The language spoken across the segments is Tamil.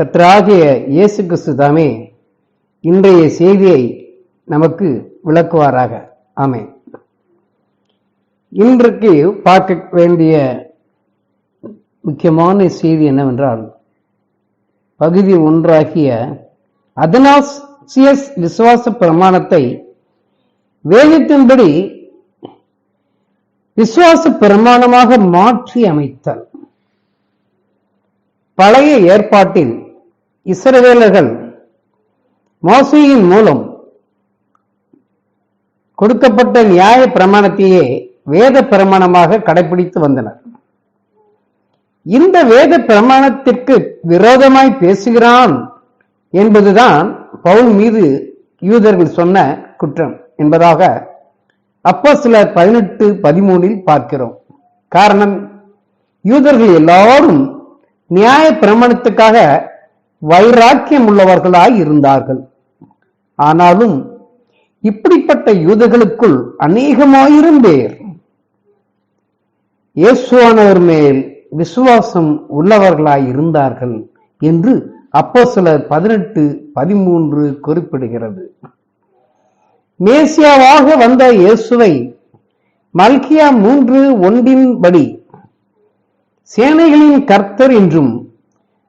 கர்த்தராகிய இயேசு கிறிஸ்து தாமே இன்றைய செய்தியை நமக்கு விளக்குவாராக. ஆமே இன்றைக்கு பார்க்க வேண்டிய முக்கியமான செய்தி என்னவென்றால் பகுதி ஒன்றாகிய அதனாசியஸ் விசுவாச பிரமாணத்தை வேதத்தின்படி விசுவாச பிரமாணமாக மாற்றி அமைத்தல். பழைய ஏற்பாட்டில் இஸ்ரவேலர்கள் மோசையின் மூலம் கொடுக்கப்பட்ட நியாய பிரமாணத்தையே வேத பிரமாணமாக கடைபிடித்து வந்தனர். இந்த வேத பிரமாணத்திற்கு விரோதமாய் பேசுகிறான் என்பதுதான் பவுல் மீது யூதர்கள் சொன்ன குற்றம் என்பதாக அப்போ சிலர் பதினெட்டு பதிமூனில் பார்க்கிறோம். காரணம் யூதர்கள் எல்லாரும் நியாய பிரமாணத்துக்காக வைராக்கியம் உள்ளவர்களாய் இருந்தார்கள். ஆனாலும் இப்படிப்பட்ட யூதர்களுக்குள் அநேகமாயிரம் பேர் இயேசுவானவர் மேல் விசுவாசம் உள்ளவர்களாய் இருந்தார்கள் என்று அப்போ சிலர் பதினெட்டு பதிமூன்று குறிப்பிடுகிறது. மேசியாவாக வந்த இயேசுவை மல்கியா மூன்று ஒன்றின்படி சேனைகளின் கர்த்தர் என்றும்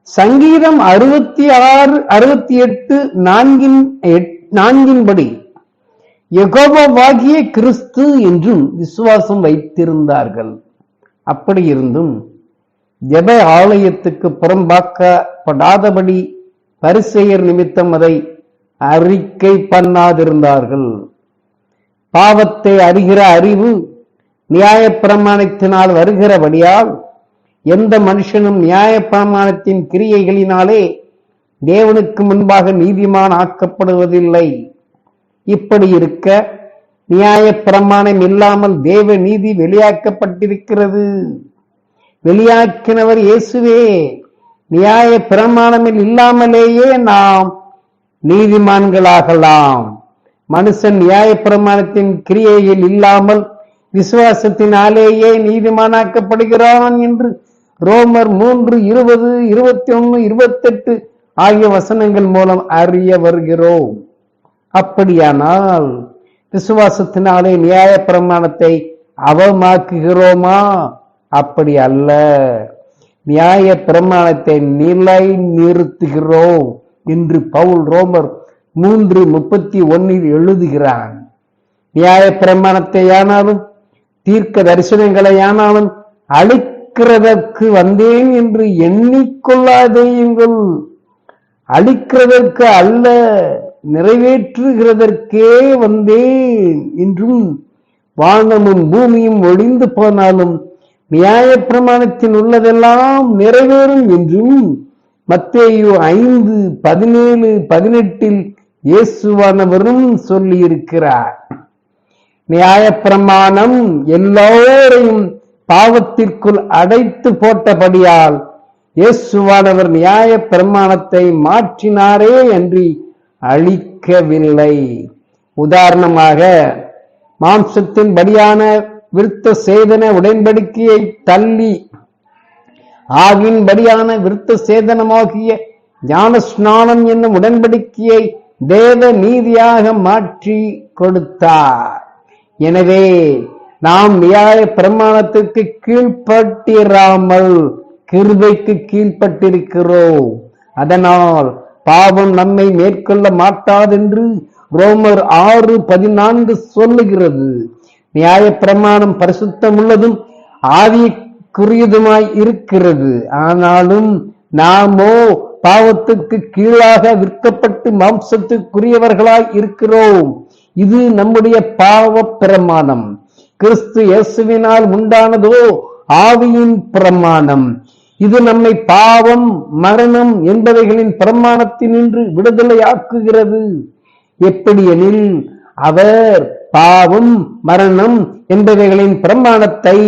சங்கீதம் அறுபத்தி ஆறு அறுபத்தி எட்டு நான்கின் நான்கின்படி எகோபாகிய கிறிஸ்து என்றும் விசுவாசம் வைத்திருந்தார்கள். அப்படி இருந்தும் ஜெப ஆலயத்துக்கு புறம்பாக்கப்படாதபடி பரிசெயர் நிமித்தம் அதை அறிக்கை பண்ணாதிருந்தார்கள். பாவத்தை அறிகிற அறிவு நியாய பிரமாணத்தினால் வருகிறபடியால் எந்த மனுஷனும் நியாயப்பிரமாணத்தின் கிரியைகளினாலே தேவனுக்கு முன்பாக நீதிமான் ஆக்கப்படுவதில்லை. இப்படி இருக்க நியாயப்பிரமாணம் இல்லாமல் தேவ நீதி வெளியாக்கப்பட்டிருக்கிறது. வெளியாக்கினவர் இயேசுவே நியாய பிரமாணமில் இல்லாமலேயே நாம் நீதிமான்களாகலாம். மனுஷன் நியாய பிரமாணத்தின் கிரியையில் இல்லாமல் விசுவாசத்தினாலேயே நீதிமானாக்கப்படுகிறான் என்று ரோமர் மூன்று இருபது இருபத்தி ஒன்னு இருபத்தெட்டு ஆகிய வசனங்கள் மூலம் அறிய வருகிறோம். அப்படியானால் விசுவாசத்தினாலே நியாய பிரமாணத்தை அவமாக்குகிறோமா? அப்படி அல்ல. நியாய பிரமாணத்தை நிலை நிறுத்துகிறோம் என்று பவுல் ரோமர் மூன்று முப்பத்தி ஒன்னில் எழுதுகிறான். நியாய பிரமாணத்தை ஆனாலும் தீர்க்க தரிசனங்களை ஆனாலும் அழிக்கிறதற்கு வந்தேன் என்று எண்ணிக்கொள்ளாதேயுங்கள் அழிக்கிறதற்கு அல்ல நிறைவேற்றுகிறதற்கே வந்தேன் என்றும் வானமும் பூமியும் ஒழிந்து போனாலும் நியாய பிரமாணத்தில் உள்ளதெல்லாம் நிறைவேறும் என்றும் மத்தேயு ஐந்து பதினேழு பதினெட்டில் இயேசுவானவரும் சொல்லியிருக்கிறார். நியாயப்பிரமாணம் எல்லோரையும் பாவத்திற்குள் அடைத்து போட்டபடியால் இயேசுவானவர் நியாய பிரமாணத்தை மாற்றினாரே அன்றி அழிக்கவில்லை. உதாரணமாக மாம்சத்தின் படியான விருத்த சேதன உடன்படிக்கையை தள்ளி ஆவின்படியான விருத்த சேதனமாகிய ஞான ஸ்நானம் என்னும் உடன்படிக்கையை தேவ நீதியாக மாற்றி கொடுத்தார். எனவே நாம் நியாய பிரமாணத்திற்கு கீழ்ப்பட்டிராமல் கிருபைக்கு கீழ்ப்பட்டிருக்கிறோம். அதனால் பாவம் நம்மை மேற்கொள்ள மாட்டாதென்று ரோமர் ஆறு பதினான்கு சொல்லுகிறது. நியாய பிரமாணம் பரிசுத்தம் உள்ளதும் ஆவிக்குரியதுமாய் இருக்கிறது. ஆனாலும் நாமோ பாவத்துக்கு கீழாக விற்கப்பட்டு மாம்சத்துக்குரியவர்களாய் இருக்கிறோம். இது நம்முடைய பாவ பிரமாணம். கிறிஸ்து இயேசுவினால் உண்டானதோ ஆவியின் பிரமாணம். இது நம்மை பாவம் மரணம் என்பவைகளின் பிரமாணத்தினின்று விடுதலையாக்குகிறது. எப்படியெனில் அவர் பாவம் மரணம் என்பவைகளின் பிரமாணத்தை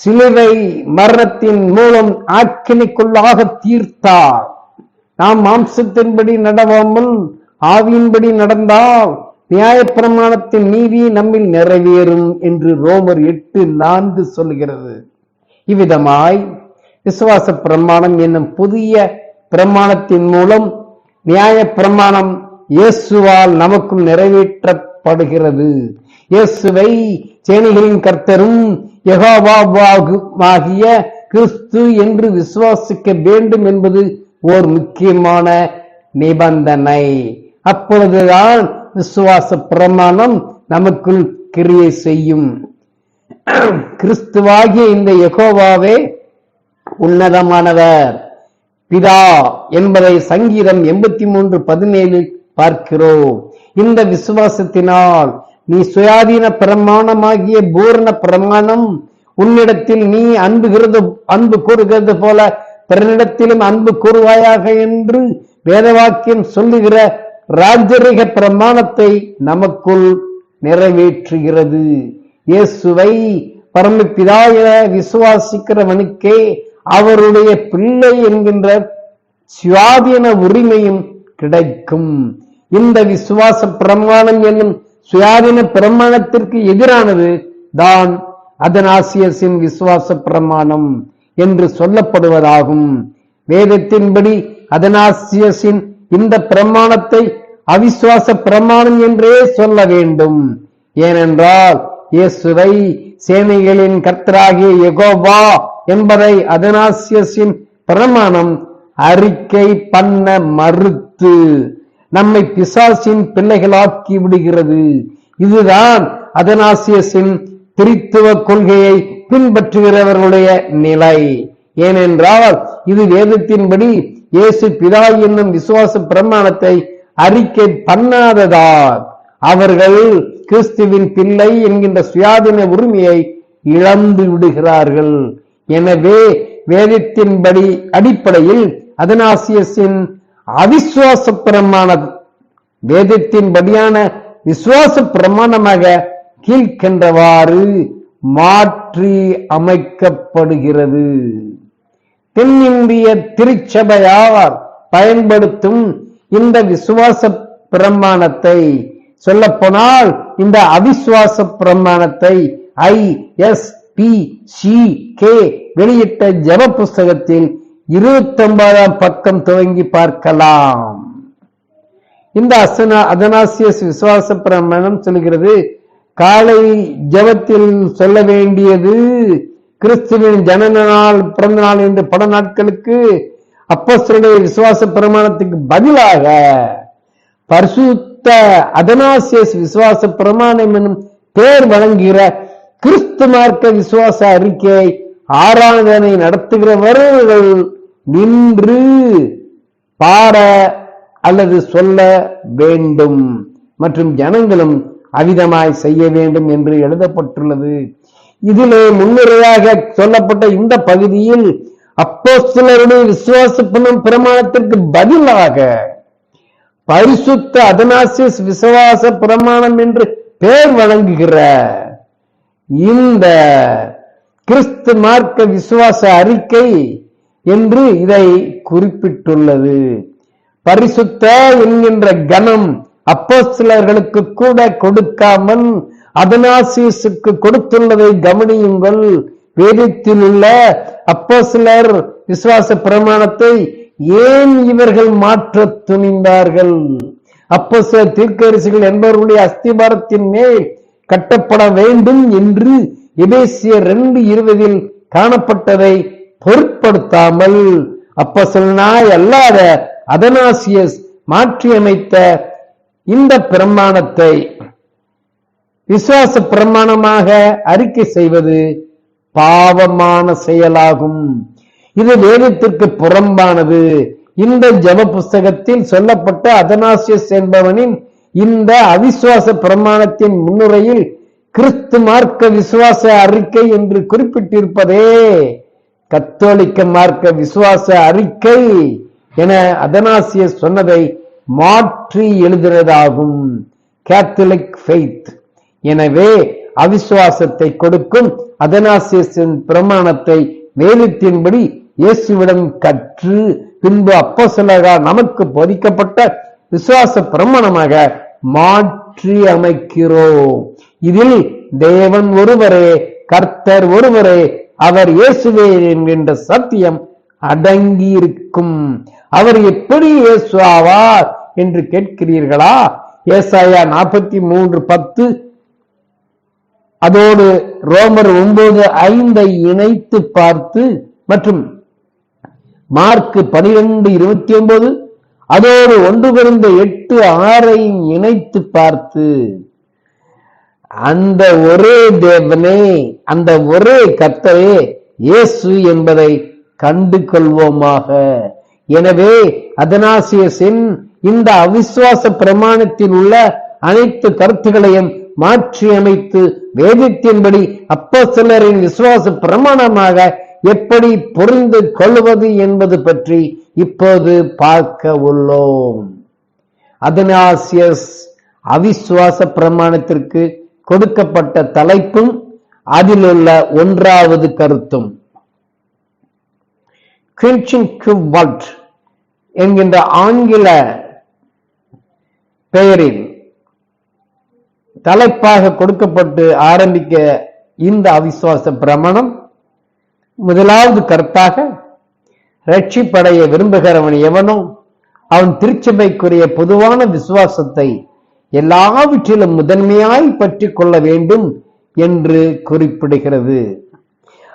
சிலுவை மரணத்தின் மூலம் ஆக்கினைக்குள்ளாக தீர்த்தார். நாம் மாம்சத்தின்படி நடவாமல் ஆவியின்படி நடந்தால் நியாயப்பிரமாணத்தின் நீதி நம்மில் நிறைவேறும் என்று ரோமர் எட்டு நான்கு சொல்கிறது இவ்விதமாய் விசுவாச பிரமாணம் என்னும் புதிய பிரமாணத்தின் மூலம் நியாய பிரமாணம் இயேசுவால் நமக்கும் நிறைவேற்றப்படுகிறது. இயேசுவை சேனைகளின் கர்த்தரும் யெகோவாவாகுமாகிய கிறிஸ்து என்று விசுவாசிக்க வேண்டும் என்பது ஓர் முக்கியமான நிபந்தனை. அப்பொழுதுதான் விசுவாச பிரமாணம் நமக்குள் கிரியை செய்யும். கிறிஸ்துவாகிய இந்த யகோவாவே உன்னதமானவர். பிதா என்பதை சங்கீதம் எண்பத்தி மூன்று பதினேழு பார்க்கிறோம். இந்த விசுவாசத்தினால் நீ சுயாதீன பிரமாணமாகிய பூரண பிரமாணம் உன்னிடத்தில் நீ அன்புகிறது அன்பு கூறுகிறது போல பிறனிடத்திலும் அன்பு கூறுவாயாக என்று வேதவாக்கியம் சொல்லுகிற ராஜரிக பிரமாணத்தை நமக்குள் நிறைவேற்றுகிறது. இயேசுவை பரமபிதாய விசுவாசிக்கிறவனுக்கே அவருடைய பிள்ளை என்கின்ற சுயாதீன உரிமையும் கிடைக்கும். இந்த விசுவாச பிரமாணம் என்னும் சுயாதீன பிரமாணத்திற்கு எதிரானது தான் அதனாசியஸின் விசுவாச பிரமாணம் என்று சொல்லப்படுவதாகும். வேதத்தின்படி அதனாசியஸின் இந்த பிரமாணத்தை அவிசுவாச பிரமாணம் என்றே சொல்ல வேண்டும். ஏனென்றால் இயேசுவை சேனைகளின் கர்த்தராகிய எகோவா என்பதை அதனாசியஸின் பிரமாணம் அறிக்கை பண்ண மறுத்து நம்மை பிசாசின் பிள்ளைகளாக்கி விடுகிறது. இதுதான் அதனாசியஸின் திரித்துவ கொள்கையை பின்பற்றுகிறவர்களுடைய நிலை. ஏனென்றால் இது வேதத்தின்படி இயேசு பிதா என்னும் விசுவாச பிரமாணத்தை அறிக்கை பண்ணாததால் அவர்கள் கிறிஸ்துவின் பிள்ளை என்கின்ற சுயாதீன உரிமையை இழந்து விடுகிறார்கள். எனவே வேதத்தின்படி அடிப்படையில் அதனாசியஸின் அவிசுவாச பிரமாண வேதத்தின்படியான விசுவாச பிரமாணமாக கீழ்கண்டவாறு மாற்றி அமைக்கப்படுகிறது. தென்னிந்திய திருச்சபையாவார் பயன்படுத்தும் இந்த விசுவாச பிரமாணத்தை சொல்லப்போனால் இந்த அவிசுவாச பிரமாணத்தை I S P C K வெளியிட்ட ஜப புஸ்தகத்தில் இருபத்தி ஒன்பதாம் பக்கம் துவங்கி பார்க்கலாம். இந்த அசனா அதனாசியஸ் விசுவாச பிரமாணம் சொல்கிறது காலை ஜெபத்தில் சொல்ல வேண்டியது கிறிஸ்துவின் ஜனன நாள் பிறந்த நாள் என்று பல நாட்களுக்கு அப்போஸ்தலருடைய விசுவாச பிரமாணத்துக்கு பதிலாக பரிசுத்த அதனாசியஸ் விசுவாச பிரமாணம் என்னும் பேர் வழங்குகிற கிறிஸ்து மார்க்க விசுவாச அறிக்கையை ஆராதனை நடத்துகிறவர்கள் நின்று பாட அல்லது சொல்ல வேண்டும் மற்றும் ஜனங்களும் அவிதமாய் செய்ய வேண்டும் என்று எழுதப்பட்டுள்ளது. இதிலே முன்னுரையாக சொல்லப்பட்ட இந்த பகுதியில் அப்போ விசுவாச பணம் பிரமாணத்திற்கு பதிலாக பரிசுத்த அதனாசிஸ் விசுவாச பிரமாணம் என்று பெயர் வழங்குகிற இந்த கிறிஸ்து மார்க்க விசுவாச அறிக்கை என்று இதை குறிப்பிட்டுள்ளது. பரிசுத்த என்கின்ற கணம் அப்போஸ்தலர்களுக்கு கூட கொடுக்காமல் அதனாசியஸுக்கு கொடுத்துள்ளதை கவனியுங்கள். வேதத்தில் உள்ள அப்போஸ்தலர் விசுவாச பிரமாணத்தை ஏன் இவர்கள் மாற்ற துணிந்தார்கள்? அப்போஸ்தலர் தீர்க்கரசிகள் என்பவர்களுடைய அஸ்திபாரத்தின் மேல் கட்டப்பட வேண்டும் என்று எபேசிய ரெண்டு இருபதில் காணப்பட்டதை பொருட்படுத்தாமல் அப்போஸ்தலனாய் அல்லாத அதனாசியஸ் மாற்றியமைத்த இந்த பிரமாணத்தை விசுவாச பிரமாணமாக அறிக்கை செய்வது பாவமான செயலாகும். இது வேதத்திற்கு புறம்பானது. இந்த ஜெப புஸ்தகத்தில் சொல்லப்பட்ட அதனாசியஸ் என்பவனின் இந்த அவிசுவாச பிரமாணத்தின் முன்னுரையில் கிறிஸ்து மார்க்க விசுவாச அறிக்கை என்று குறிப்பிட்டிருப்பதே. கத்தோலிக்க மார்க்க விசுவாச அறிக்கை என அதனாசியஸ் சொன்னதை மாற்றி எழுதுவதாகும் கேத்தலிக் ஃபெய்த் எனவே அவிசுவாசத்தை கொடுக்கும் அதனாசியஸின் பிரமாணத்தை வேதத்தின்படி இயேசுவிடம் கற்று பின்பு அப்போஸ்தலரால் நமக்கு போதிக்கப்பட்ட விசுவாச பிரமாணமாக மாற்றி அமைக்கிறோம். இதில் தேவன் ஒருவரே கர்த்தர் ஒருவரே அவர் இயேசுவே என்கின்ற சத்தியம் அடங்கி இருக்கும் அவர் எப்படி இயேசுவார் என்று கேட்கிறீர்களா? ஏசாயா நாற்பத்தி மூன்று பத்து அதோடு ரோமர் ஒன்பது ஐந்தை இணைத்து பார்த்து மற்றும் மார்க் பனிரெண்டு இருபத்தி ஒன்பது அதோடு ஒன்று பிறந்த எட்டு ஆறை இணைத்து பார்த்து அந்த ஒரே தேவனே அந்த ஒரே கர்த்தரே இயேசு என்பதை கண்டு கொள்வோமாக எனவே அதனாசியஸின் இந்த அவிசுவாச பிரமாணத்தில் உள்ள அனைத்து கருத்துகளையும் மாற்றி அமைத்து வேதத்தின்படி சிலரின் விசுவாச பிரமாணமாக எப்படி புரிந்து கொள்வது என்பது பற்றி இப்போது பார்க்க உள்ளோம். அதனாசியஸ் அவிசுவாச பிரமாணத்திற்கு கொடுக்கப்பட்ட தலைப்பும் அதிலுள்ள ஒன்றாவது கருத்தும். என்கின்ற ஆங்கில பெயரில் தலைப்பாக கொடுக்கப்பட்டு ஆரம்பிக்க இந்த அவிசுவாச பிரமாணம் முதலாவது கருத்தாக ரட்சிப்படைய விரும்புகிறவன் எவனோ அவன் திருச்சபைக்குரிய பொதுவான விசுவாசத்தை எல்லாவற்றிலும் முதன்மையாய் பற்றி கொள்ள வேண்டும் என்று குறிப்பிடுகிறது.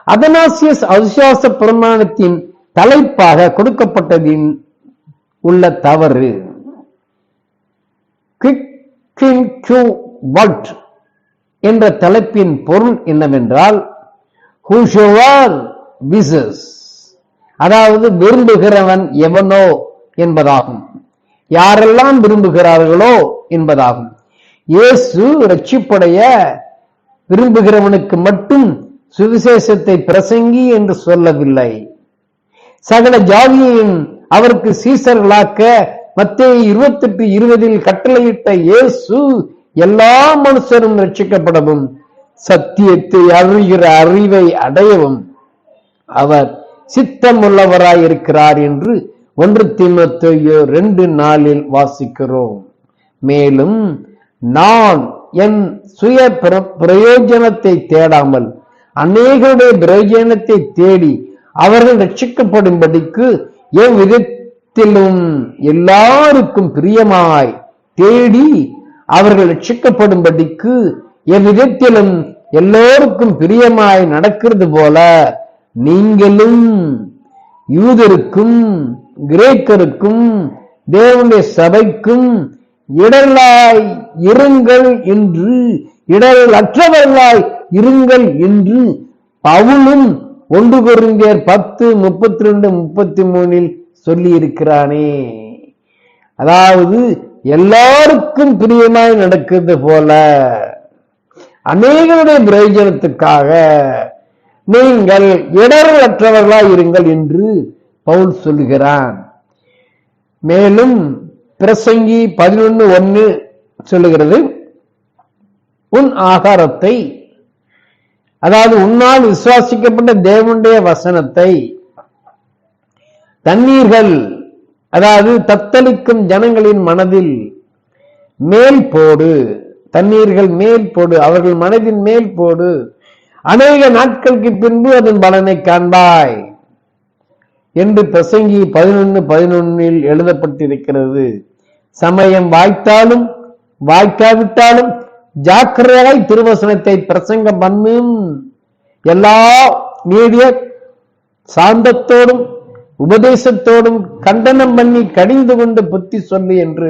அதனாசியஸ் அவிசுவாச பிரமாணத்தின் தலைப்பாக கொடுக்கப்பட்டதின் உள்ள தவறு. கியூ வல்ட் என்ற தலைப்பின் பொருள் என்னவென்றால் ஹூஷோவார் விசஸ் அதாவது விரும்புகிறவன் எவனோ என்பதாகும். யாரெல்லாம் விரும்புகிறார்களோ என்பதாகும். இயேசு ரட்சிப்படைய விரும்புகிறவனுக்கு மட்டும் சுவிசேஷத்தை பிரசங்கி என்று சொல்லவில்லை. சகல ஜாதியையும் அவருக்கு சீசர்களாக்க மத்திய இருபத்தெட்டு இருபதில் கட்டளையிட்ட இயேசு எல்லா மனுஷரும் ரட்சிக்கப்படவும் சத்தியத்தை அறிகிற அறிவை அடையவும் அவர் சித்தமுள்ளவராய் இருக்கிறார் என்று ஒன்று திமுத்தையோ ரெண்டு நாளில் வாசிக்கிறோம். மேலும் நான் என் சுய பிரயோஜனத்தை தேடாமல் அநேகருடைய பிரயோஜனத்தை தேடி அவர்கள் ரட்சிக்கப்படும்படிக்கு எவ்விதத்திலும் எல்லாருக்கும் பிரியமாய் தேடி அவர்கள் ரட்சிக்கப்படும்படிக்கு என் விதத்திலும் எல்லோருக்கும் பிரியமாய் நடக்கிறது போல நீங்களும் யூதருக்கும் கிரேக்கருக்கும் தேவனுடைய சபைக்கும் இடலாய் இருங்கள் என்று இடல் அற்றவர்களாய் இருங்கள் என்று பவுலும் ஒன்று கொருந்தியர் பத்து முப்பத்தி ரெண்டு முப்பத்தி மூணில் சொல்லி இருக்கிறானே அதாவது எல்லாருக்கும் பிரியமாய் நடக்கிறது போல அநேகருடைய பிரயோஜனத்துக்காக நீங்கள் இடரலற்றவர்களாய் இருங்கள் என்று பவுல் சொல்லுகிறான். மேலும் பிரசங்கி பதினொன்னு ஒன்னு சொல்லுகிறது உன் ஆகாரத்தை அதாவது உன்னால் விசுவாசிக்கப்பட்ட தேவனுடைய வசனத்தை தண்ணீர்கள் அதாவது தத்தளிக்கும் ஜனங்களின் மனதில் மேல் போடு தண்ணீர்கள் மேல் போடு அவர்கள் மனதின் மேல் போடு. அநேக நாட்களுக்கு பின்பு அதன் பலனை காண்பாய் என்று பிரசங்கி பதினொன்னு பதினொன்னில் எழுதப்பட்டிருக்கிறது. சமயம் வாய்த்தாலும் வாய்க்காவிட்டாலும் ஜாக்கிரதாய் திருவசனத்தை பிரசங்கம் பண்ணும். எல்லா நீடிய சாந்தத்தோடும் உபதேசத்தோடும் கண்டனம் பண்ணி கடிந்து கொண்டு புத்தி சொல்லு என்று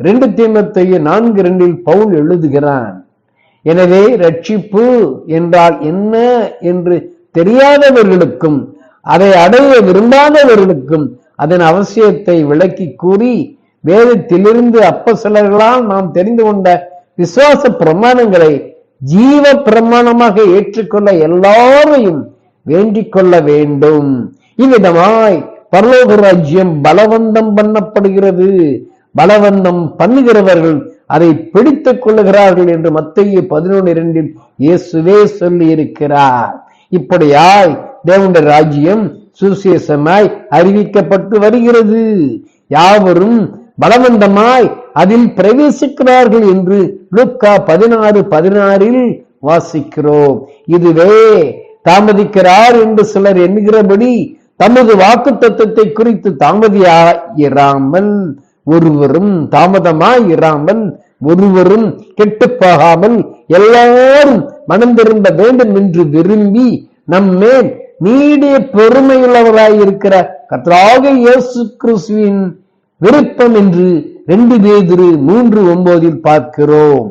ரெண்டு தீமத்தைய நான்கு ரெண்டில் பவுல் எழுதுகிறான். எனவே ரட்சிப்பு என்றால் என்ன என்று தெரியாதவர்களுக்கும் அதை அடைய விரும்பாதவர்களுக்கும் அதன் அவசியத்தை விளக்கி கூறி வேதத்திலிருந்து அப்போஸ்தலர்களால் நாம் தெரிந்து கொண்ட விசுவாச பிரமாணங்களை ஜீவ பிரமாணமாக ஏற்றுக்கொள்ள எல்லாரையும் வேண்டிக் கொள்ள வேண்டும் இவ்விதமாய் பரலோக ராஜ்யம் பலவந்தம் பண்ணப்படுகிறது. பலவந்தம் பண்ணுகிறவர்கள் அதை பிடித்துக் கொள்ளுகிறார்கள் என்று மத்திய பதினொன்று இரண்டில் இயேசுவே சொல்லி இருக்கிறார் இப்படியாய் தேவனுடைய ராஜ்யம் சுசேஷமாய் அறிவிக்கப்பட்டு வருகிறது. யாவரும் பலவந்தமாய் அதில் பிரவேசிக்கிறார்கள் என்று லுக்கா பதினாறு பதினாறில் வாசிக்கிறோம். இதுவே தாமதிக்கிறார் என்று சிலர் எண்ணுகிறபடி தமது வாக்கு தத்துவத்தை குறித்து தாமதியாயிராமல் ஒருவரும் தாமதமா இராமல் ஒருவரும் கெட்டுப் போகாமல் எல்லாரும் மனம் திரும்ப வேண்டும் என்று விரும்பி நம்மேல் நீடிய பொறுமையுள்ளவராய் இருக்கிற கத்ராக இயேசு கிறிஸ்துவின் விருப்பம் என்று ரெண்டு பேதிரு மூன்று ஒன்பதில் பார்க்கிறோம்.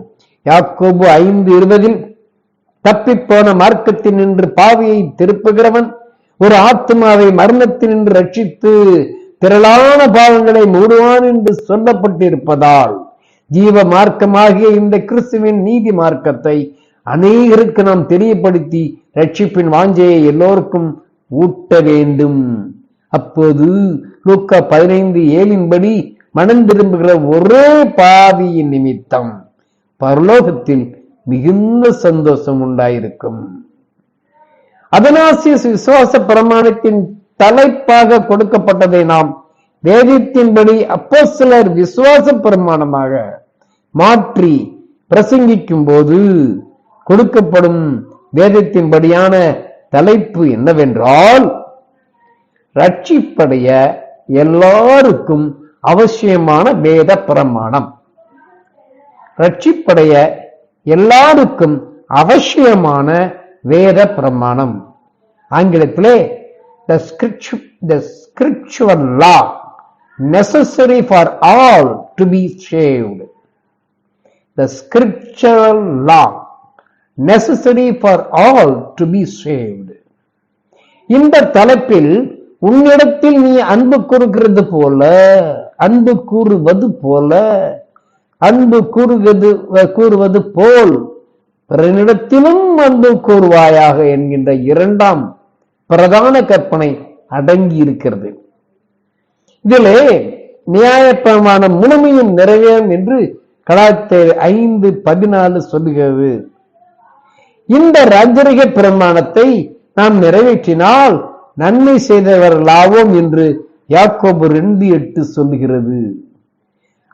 யாக்கோபு ஐந்து இருபதில் தப்பிப்போன மார்க்கத்தில் நின்று பாவியை திருப்புகிறவன் ஒரு ஆத்மாவை மரணத்தில் நின்று ரட்சித்து திரளான பாவங்களை மூடுவான் என்று சொல்லப்பட்டிருப்பதால் ஜீவ மார்க்கமாகிய இந்த கிறிஸ்துவின் நீதி மார்க்கத்தை அநேகருக்கு நாம் தெரியப்படுத்தி ரட்சிப்பின் வாஞ்சையை எல்லோருக்கும் ஊட்ட வேண்டும். அப்போது லூக்கா பதினைந்து ஏழின்படி மனம் திரும்புகிற ஒரே பாவியின் நிமித்தம் பரலோகத்தில் மிகுந்த சந்தோஷம் உண்டாயிருக்கும். அதனாசியஸ் விசுவாச பிரமாணத்தின் தலைப்பாக கொடுக்கப்பட்டதை நாம் வேதத்தின்படி அப்போ சிலர் விசுவாச பிரமாணமாக மாற்றி பிரசங்கிக்கும் போது கொடுக்கப்படும் வேதத்தின்படியான தலைப்பு என்னவென்றால் ரட்சிப்படைய எல்லாருக்கும் அவசியமான வேத பிரமாணம். ரட்சிப்படைய எல்லாருக்கும் அவசியமான வேத பிரமாணம் ஆங்கிலத்திலே the scriptures the scriptural law necessary for all to be saved the scriptural law necessary for all to be saved இந்த தலைப்பில் உன்னிடத்தில் நீ அன்பு கூறுகிறது போல அன்பு கூறுவது போல அன்பு கூறுகிறது கூறுவது போல் பிறனிடத்திலும் அன்பு கூறுவாயாக என்கின்ற இரண்டாம் பிரதான கற்பனை அடங்கி இருக்கிறது இதிலே நியாயப்பிரமாணம் முழுமையும் நிறைவேறும் என்று கலாச்சார ஐந்து பதினாலு சொல்லுகிறது. இந்த ராஜரிக பிரமாணத்தை நாம் நிறைவேற்றினால் நன்மை செய்தவர்களாவோம் என்று யாக்கோபு ரெண்டு எட்டு சொல்லுகிறது.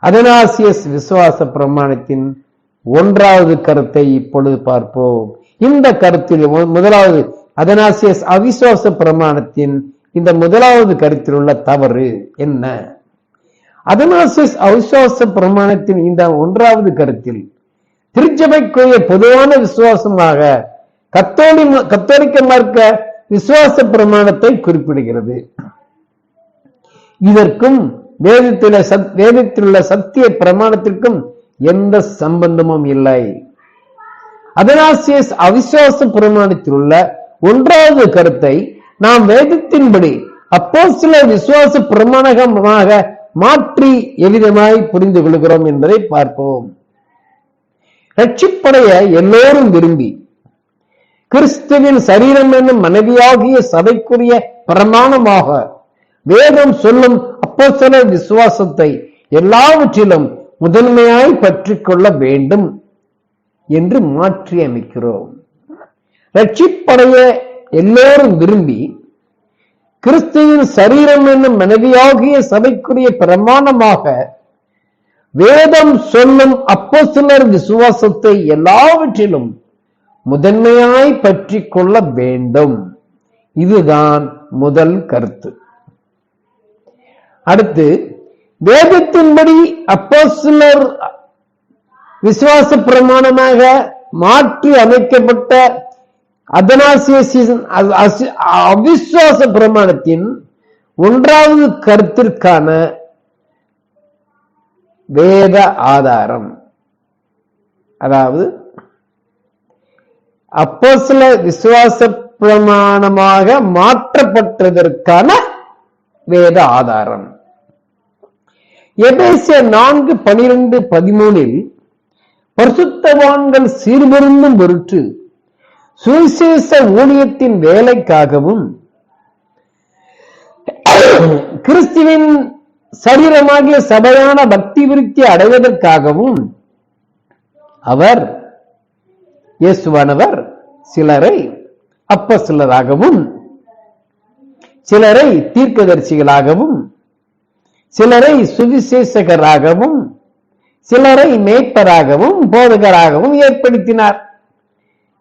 அதனாசியஸ் விசுவாச பிரமாணத்தின் ஒன்றாவது கருத்தை இப்பொழுது பார்ப்போம். இந்த கருத்தில் முதலாவது அதனாசியஸ் அவிசுவாச பிரமாணத்தின் இந்த முதலாவது கருத்தில் உள்ள தவறு என்ன? அதனாசியஸ் அவிசுவாச பிரமாணத்தின் இந்த ஒன்றாவது கருத்தில் திருச்சபைக்குரிய பொதுவான விசுவாசமாக கத்தோலி கத்தோலிக்க மார்க்க விசுவாச பிரமாணத்தை குறிப்பிடுகிறது. இதற்கும் வேதத்தில சத் வேதத்தில் உள்ள சத்திய பிரமாணத்திற்கும் எந்த சம்பந்தமும் இல்லை. அதனாசியஸ் அவிசுவாச பிரமாணத்தில் உள்ள ஒன்றாவது கருத்தை நாம் வேதத்தின்படி அப்போ சில விசுவாச பிரமாணமாக மாற்றி எளிதமாய் புரிந்து கொள்கிறோம் என்பதை பார்ப்போம். ரட்சிப்படைய எல்லோரும் விரும்பி கிறிஸ்துவின் சரீரம் என்னும் மனைவியாகிய சபைக்குரிய பிரமாணமாக வேதம் சொல்லும் அப்போசல விசுவாசத்தை எல்லாவற்றிலும் முதன்மையாய் பற்றி கொள்ள வேண்டும் என்று மாற்றி அமைக்கிறோம். ரட்சிப்படைய எல்லோரும் விரும்பி கிறிஸ்துவின் சரீரம் என்னும் மனைவியாகிய சபைக்குரிய பிரமாணமாக வேதம் சொல்லும் அப்போஸ்தலர் விசுவாசத்தை எல்லாவற்றிலும் முதன்மையாய் பற்றி கொள்ள வேண்டும். இதுதான் முதல் கருத்து. அடுத்து வேதத்தின்படி அப்போஸ்தலர் விசுவாச பிரமாணமாக மாற்றி அமைக்கப்பட்ட அதனாசியசின் அவிசுவாச பிரமாணத்தின் ஒன்றாவது கருத்திற்கான வேத ஆதாரம். அதாவது அப்போஸ்தல விசுவாச பிரமாணமாக மாற்றப்பட்டதற்கான வேத ஆதாரம். எபேசிய நான்கு பனிரெண்டு பதிமூனில் பரிசுத்தவான்கள் சீர்பொருந்தும் பொருட்டு சுவிசேஷ ஊழியத்தின் வேலைக்காகவும் கிறிஸ்துவின் சரீரமாகிய சபையான பக்தி விருத்தி அடைவதற்காகவும் அவர் இயேசுவானவர் சிலரை அப்ப சிலராகவும் சிலரை தீர்க்கதரிசிகளாகவும் சிலரை சுவிசேஷகராகவும் சிலரை மேய்ப்பராகவும் போதகராகவும் ஏற்படுத்தினார்.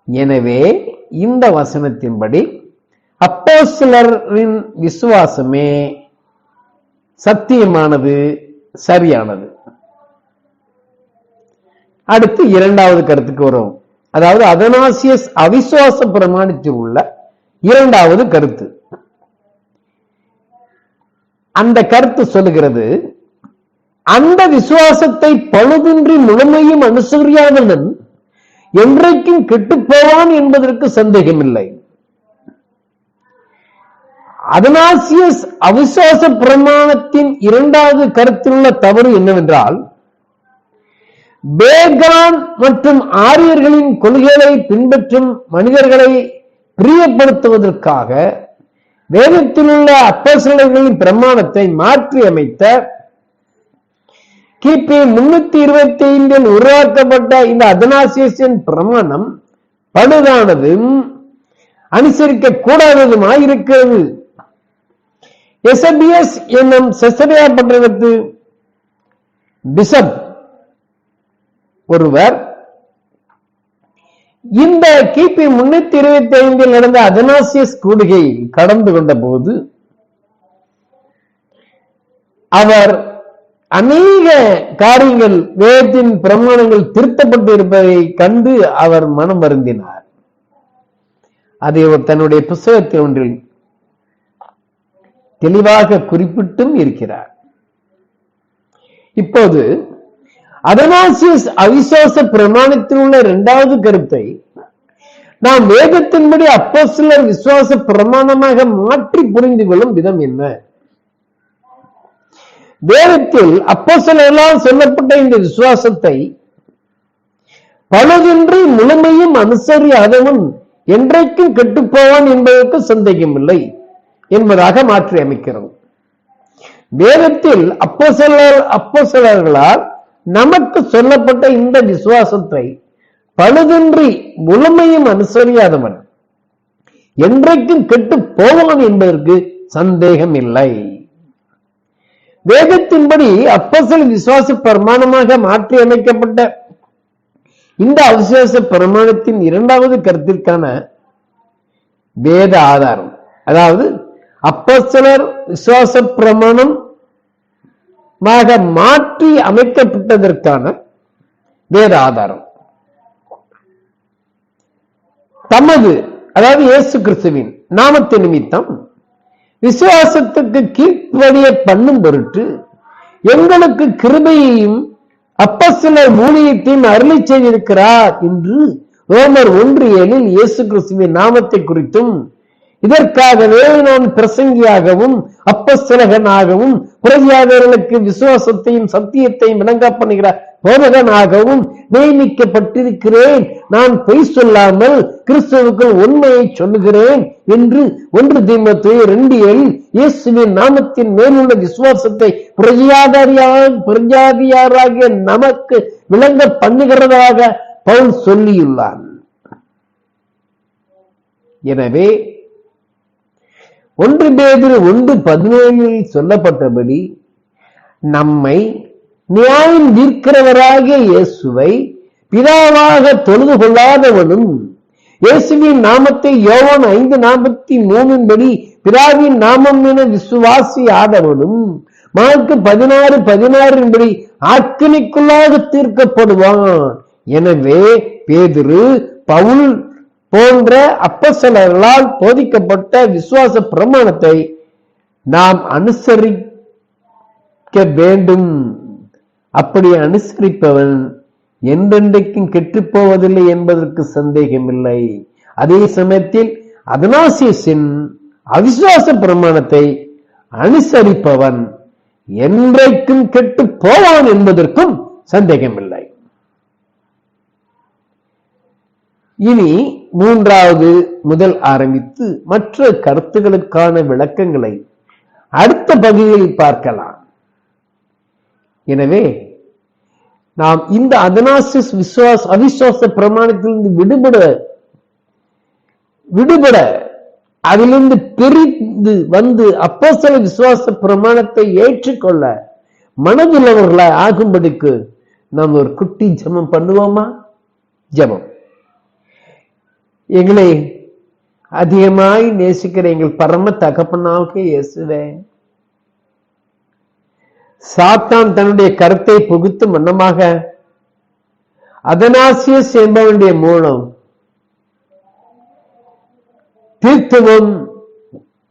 எனவே இந்த வசனத்தின்படி அப்போ சிலரின் விசுவாசமே சத்தியமானது சரியானது. அடுத்து இரண்டாவது கருத்துக்கு வரும் அதாவது அதனாசியஸ் அவிசுவாச பிரமாணத்தில் உள்ள இரண்டாவது கருத்து. அந்த கருத்து சொல்லுகிறது அந்த விசுவாசத்தை பழுதின்றி முழுமையும் அனுசரியாதவன் என்றைக்கும் கெட்டுப்போவான் என்பதற்கு சந்தேகமில்லை. அதனாசியஸ் அவிசுவாச பிரமாணத்தின் இரண்டாவது கருத்திலுள்ள தவறு என்னவென்றால் பேகான் மற்றும் ஆரியர்களின் கொள்கைகளை பின்பற்றும் மனிதர்களை பிரியப்படுத்துவதற்காக வேதத்தில் உள்ள அப்போஸ்தலர்களின் பிரமாணத்தை மாற்றி அமைத்த கிபி முன்னூத்தி இருபத்தி ஐந்தில் உருவாக்கப்பட்ட இந்த அதனாசியஸின் பிரமாணம் பழுதானதும் அனுசரிக்க கூடாததுமாய் இருக்கிறது எசபிஎஸ் என்னும் செசரியா பட்டணத்து பிஷப் ஒருவர் இந்த கிபி முன்னூத்தி இருபத்தி ஐந்தில் நடந்த அதனாசியஸ் கூடுகை கடந்து கொண்ட போது அவர் அநேக காரியங்கள் வேதத்தின் பிரமாணங்கள் திருத்தப்பட்டு இருப்பதை கண்டு அவர் மனம் வருந்தினார். அதை அவர் தன்னுடைய புஸ்தகத்தில் ஒன்றில் தெளிவாக குறிப்பிட்டும் இருக்கிறார். இப்போது அதனாசியஸ் அவிசுவாச பிரமாணத்தில் உள்ள இரண்டாவது கருத்தை நாம் வேதத்தின்படி அப்போ சிலர் விசுவாச பிரமாணமாக மாற்றி புரிந்து கொள்ளும் விதம் என்ன? வேதத்தில் அப்போ சிலரெல்லாம் சொல்லப்பட்ட இந்த விசுவாசத்தை பழுதின்றி முழுமையும் அனுசரியாதவன் என்றைக்கும் கெட்டுப்போவான் என்பதற்கு சந்தேகமில்லை என்பதாக மாற்றி அமைக்கிறோம் வேதத்தில் அப்போ சிலர் அப்போ சிலர்களால் நமக்கு சொல்லப்பட்ட இந்த விசுவாசத்தை பழுதின்றி முழுமையும் அனுசரியாதவன். என்றைக்கும் கெட்டு போவான் என்பதற்கு சந்தேகம் இல்லை. வேதத்தின்படி அப்பசல் விசுவாச பிரமாணமாக மாற்றி அமைக்கப்பட்ட இந்த அவிசுவாச பிரமாணத்தின் இரண்டாவது கருத்திற்கான வேத ஆதாரம். அதாவது அப்பசலர் விசுவாச பிரமாணம் மாற்றி அமைக்கப்பட்டதற்கான வேத ஆதாரம். தமது அதாவது இயேசு கிறிஸ்துவின் நாமத்து நிமித்தம் விசுவாசத்துக்கு கீழ்ப்படிய பண்ணும் பொருட்டு எங்களுக்கு கிருபையையும் அப்பசில ஊழியத்தையும் அருளி செய்திருக்கிறார் என்று ரோமர் ஒன்று ஏழில் இயேசு கிறிஸ்துவின் நாமத்தை குறித்தும் இதற்காகவே நான் பிரசங்கியாகவும் அப்பஸ்தலகனாகவும் புரதியாளர்களுக்கு விசுவாசத்தையும் சத்தியத்தையும் விளங்க பண்ணுகிற போதகனாகவும் நியமிக்கப்பட்டிருக்கிறேன். நான் பொய் சொல்லாமல் கிறிஸ்துவுக்குள் உண்மையை சொல்லுகிறேன் என்று ஒன்று தீமத்து ரெண்டு ஏழு இயேசுவின் நாமத்தின் மேலுள்ள விசுவாசத்தை புரஜாதாரியாக புரஜாதியாராகிய நமக்கு விளங்க பண்ணுகிறதாக பவுல் சொல்லியுள்ளான். எனவே ஒன்று பேதிரு ஒன்று பதினேழில் சொல்லப்பட்டபடி நம்மை நியாயம் தீர்க்கிறவராகிய இயேசுவை பிதாவாக தொழுது கொள்ளாதவனும் இயேசுவின் நாமத்தை யோவன் ஐந்து நாற்பத்தி மூணின் படி பிதாவின் நாமம் என விசுவாசி ஆதவனும் மார்க்கு பதினாறு பதினாறின் படி ஆக்கினிக்குள்ளாக தீர்க்கப்படுவான். எனவே பேதிரு பவுல் போன்ற அப்பசலர்களால் போதிக்கப்பட்ட விசுவாச பிரமாணத்தை நாம் அனுசரிக்க வேண்டும். அப்படி அனுசரிப்பவன் என்றென்றைக்கும் கெட்டு போவதில்லை என்பதற்கு சந்தேகமில்லை. அதே சமயத்தில் அதனாசியஸின் அவிசுவாச பிரமாணத்தை அனுசரிப்பவன் என்றைக்கும் கெட்டு போவான் என்பதற்கும் சந்தேகமில்லை. இனி மூன்றாவது முதல் ஆரம்பித்து மற்ற கருத்துகளுக்கான விளக்கங்களை அடுத்த பகுதியில் பார்க்கலாம். எனவே நாம் இந்த அதனாசிஸ் விசுவாச அவிசுவாச பிரமாணத்திலிருந்து விடுபட விடுபட அதிலிருந்து பிரிந்து வந்து அப்போசல விசுவாச பிரமாணத்தை ஏற்றுக்கொள்ள மனதுள்ளவர்களாய் ஆகும்படிக்கு நாம் ஒரு குட்டி ஜெபம் பண்ணுவோமா? ஜெபம். எங்களை அதிகமாய் நேசிக்கிற எங்கள் பரம தகப்பனாக இயேசுவே. சாத்தான் தன்னுடைய கருத்தை புகுத்தும் வண்ணமாக அதனாசியஸ் என்பவனுடைய மூலம் தீர்த்துவம்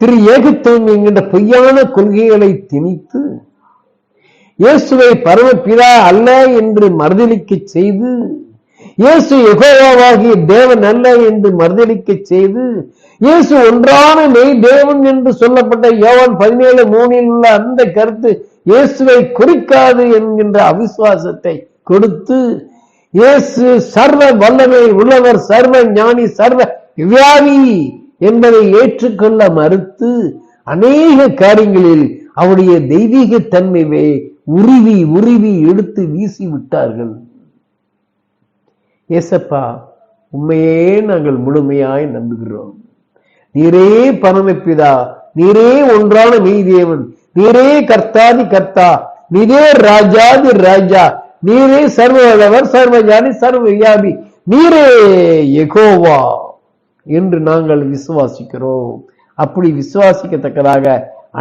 திரு ஏகத்துவம் என்கின்ற பொய்யான கொள்கைகளை திணித்து இயேசுவை பரமபிதா அல்ல என்று மறுதளிக்க செய்து இயேசு யெகோவாவாகிய தேவன் அல்ல என்று மறுதளிக்க செய்து இயேசு ஒன்றான மெய் தேவன் என்று சொல்லப்பட்ட யோவான் பதினேழு மூணில் உள்ள அந்த கருத்து இயேசுவை குறிக்காது என்கின்ற அவிசுவாசத்தை கொடுத்து இயேசு சர்வ வல்லமை உள்ளவர் சர்வ ஞானி சர்வ வியாதி என்பதை ஏற்றுக்கொள்ள மறுத்து அநேக காரியங்களில் அவருடைய தெய்வீக தன்மையை உருவி உருவி எடுத்து வீசி விட்டார்கள் ஏசப்பா உண்மையே நாங்கள் முழுமையாய் நம்புகிறோம். நீரே பரமப்பிதா நீரே ஒன்றான மெய் தேவன் நீரே கர்த்தாதி கர்த்தா நீரே ராஜாதி ராஜா நீரே சர்வவர் சர்வஜானி சர்வ வியாபி நீரே எகோவா என்று நாங்கள் விசுவாசிக்கிறோம். அப்படி விசுவாசிக்கத்தக்கதாக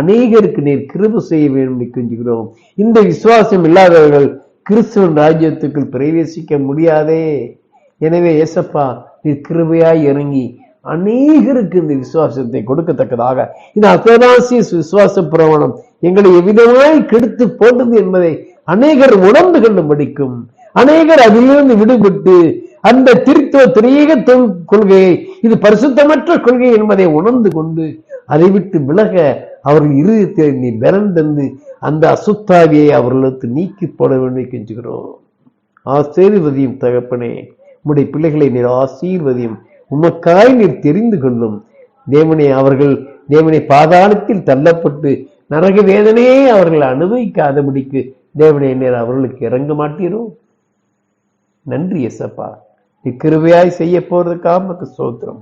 அநேகருக்கு நீர் கிருப செய்ய வேண்டும் கெஞ்சுகிறோம் இந்த விசுவாசம் இல்லாதவர்கள் கிறிஸ்துவன் ராஜ்யத்துக்குள் பிரவேசிக்க முடியாதே. எனவே ஏசப்பா நீ கிருபையாய் இறங்கி அநேகருக்கு இந்த விசுவாசத்தை கொடுக்கத்தக்கதாக. இந்த அத்தனாசியஸ் விசுவாச பிரவணம் எங்களை எவ்விதமாய் கெடுத்து போட்டது என்பதை அநேகர் உணர்ந்து கொண்டு படிக்கும் அநேகர் அதிலிருந்து விடுபட்டு அந்த திருத்துவ திரியக கொள்கையை இது பரிசுத்தமற்ற கொள்கை என்பதை உணர்ந்து கொண்டு அதை விட்டு விலக அவர்கள் இருதயத்தை நீ பலன் தந்து அந்த அசுத்தாவியை அவர்களுக்கு நீக்கி போட வேண்டும் கெஞ்சுகிறோம். ஆசீர்வதியும் தகப்பனே உம்முடைய பிள்ளைகளை நீர் ஆசீர்வதியும். உமக்காய் நீர் தெரிந்து கொள்ளும். தேவனே அவர்கள் தேவனை பாதாளத்தில் தள்ளப்பட்டு நரக வேதனையே அவர்கள் அனுபவிக்காதபடிக்கு தேவனே நீர் அவர்களுக்கு இறங்க மாட்டீரோ? நன்றி எசப்பா இக்கிருவையாய் செய்ய போறதுக்காக உமக்கு ஸ்தோத்திரம்.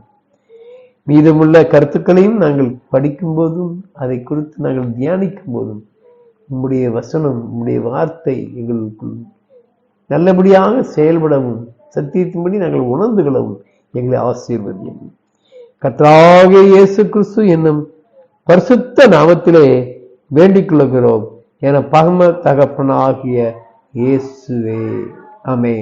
மீதமுள்ள கருத்துக்களையும் நாங்கள் படிக்கும் போதும் அதை குறித்து நாங்கள் தியானிக்கும் போதும் உம்முடைய வசனம் உம்முடைய வார்த்தை எங்களுக்குள் நல்லபடியாக செயல்படவும் சத்தியத்தின்படி நாங்கள் உணர்ந்து கொள்ளவும் எங்களை ஆசீர்வதியும் கர்த்தராக இயேசு கிறிஸ்து என்னும் பரிசுத்த நாமத்திலே வேண்டிக் கொள்ளுகிறோம் என பகம தகப்பனாகிய இயேசுவே. அமே